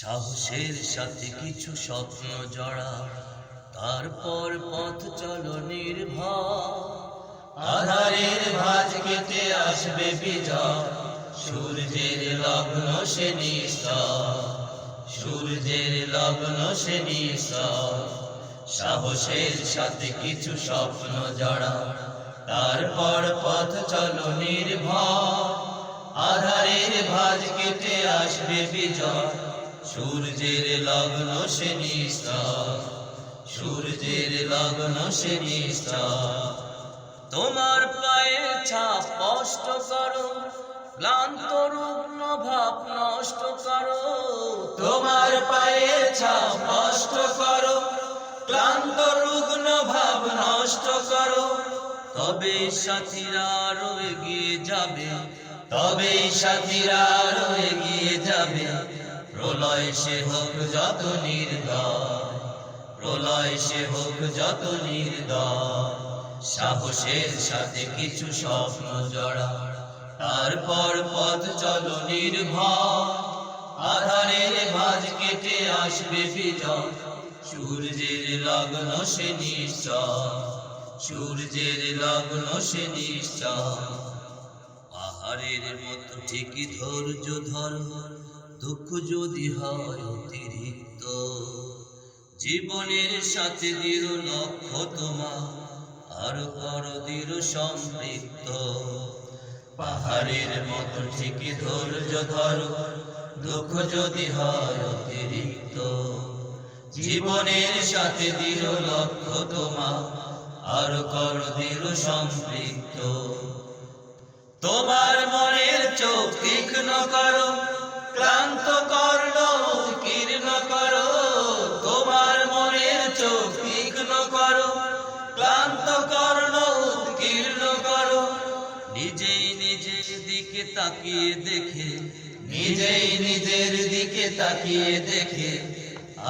সাহসের সাথে কিছু স্বপ্ন জড়া, তারপর পথ চলো নির্ভয় আধারের ভাজ কেটে আসবে বিজয়, সূর্যের লগ্ন সে সূর্যের লগ্ন সে সাহসের সাথে কিছু স্বপ্ন জড়া, তারপর পথ চলো নির্ভয় আধারের ভাজ কেটে আসবে বিজয় সূর্যের লগ্ন সে নিশ্চয় সূর্যের লগ্ন সে নিশ্চয় তোমার পায়ে ছাপ স্পষ্ট করো, ক্লান্ত রুগ্ন ভাব নষ্ট করো। তোমার পায়ে ছাপ স্পষ্ট করো, ক্লান্ত রুগ্ন ভাব নষ্ট করো। তবে সাথীরা আরও এগিয়ে যাবে তবে সাথীরা আরও এগিয়ে যাবে। প্রলয় সে হোক যত নির্দয়, প্রলয় সে হোক যত নির্দয়। সাহসের সাথে কিছু স্বপ্ন জড়া, তারপর পথ চলো আধারের ভাজ কেটে আসবে বিজয়, সূর্যের লগ্ন সে সূর্যের লগ্ন সে নিশ্চয়। পাহাড়ের মতো ঠিকই ধৈর্য ধর দুঃখ যদি হয় অতিরিক্ত, জীবনের সাথে দৃঢ় লক্ষ্য তোমার, আর কর দৃঢ় সম্পৃক্ত। পাহাড়ের মতো ঠিকই ধৈর্য ধর, দুঃখ যদি হয় অতিরিক্ত, জীবনের সাথে দৃঢ় লক্ষ্য তোমার, আর কর দৃঢ় সম্পৃক্ত। তোমার মনের চোখ তীক্ষ্ণ করো নিজেই নিজের দিকে তাকিয়ে দেখে, নিজেই নিজের দিকে তাকিয়ে দেখে।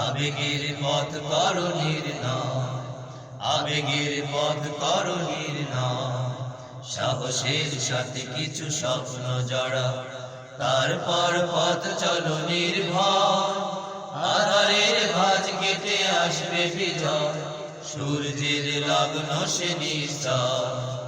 আবেগের পথ করো নির্ণয় আবেগের পথ করো নির্ণয় সাহসের সাথে কিছু স্বপ্ন জড়া, তারপর পথ চলো নির্ভয় আধারের ভাজ কেটে আসবে বিজয়, সূর্যের লগ্ন সে নিশ্চয়